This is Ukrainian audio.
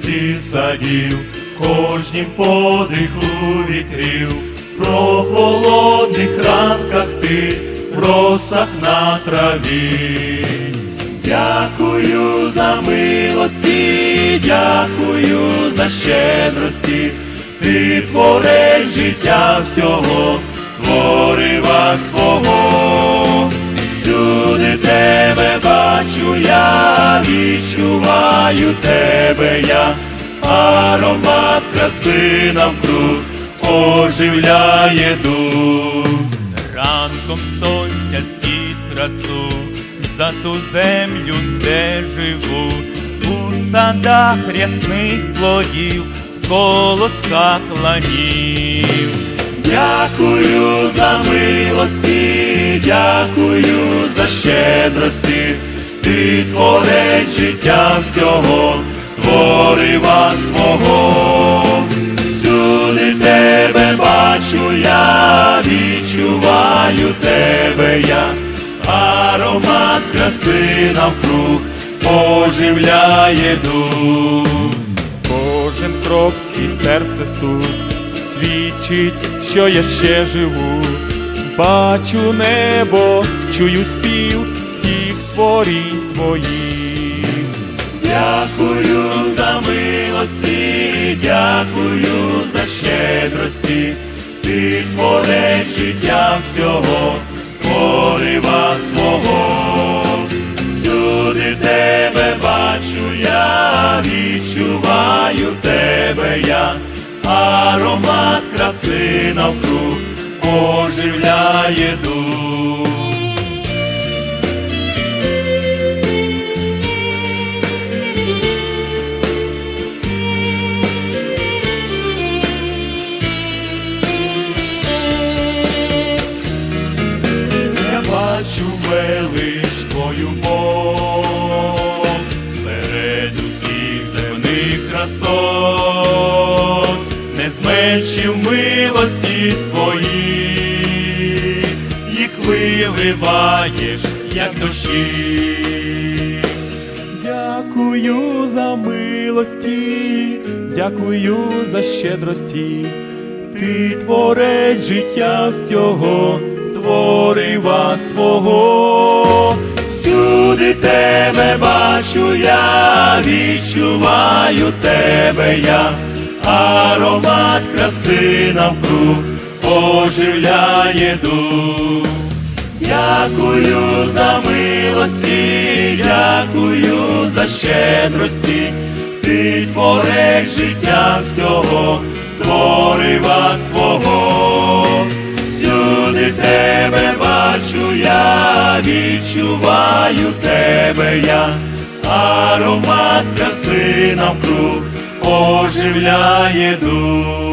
росі садів, кожнім подиху вітрів, про холодних ранках ти, в росах на траві. Дякую за милості, дякую за щедрості, ти творець життя всього, творива свого. Всюди тебе бачу я, відчуваю тебе я, аромат краси навкруг оживляє дух. Ранком сонця світ красу, за ту землю, де живу, у садах рясних плодів, колосках ланів. Дякую за милості, дякую за щедрості, ти творець життя всього, творива свого. Всюди тебе бачу я, відчуваю тебе я, аромат краси навкруг оживляє дух. Кожен крок і серце стук свідчить, що я ще живу. Бачу небо, чую спів творінь твоїх. Дякую за милості, дякую за щедрості, ти творець життя всього, творива свого. Всюди тебе бачу я, відчуваю тебе я, аромат краси навкруг оживляє дух. Велич твою Бог серед усіх земних красот, не зменшив милості свої, їх виливаєш, як дощі. Дякую за милості, дякую за щедрості. Ти творець життя всього, творива свого. Всюди тебе бачу я, відчуваю тебе я, аромат краси навкруг оживляє дух. Дякую за милості, дякую за щедрості, ти творець життя всього, творива я, відчуваю тебе я, аромат краси навкруг оживляє дух.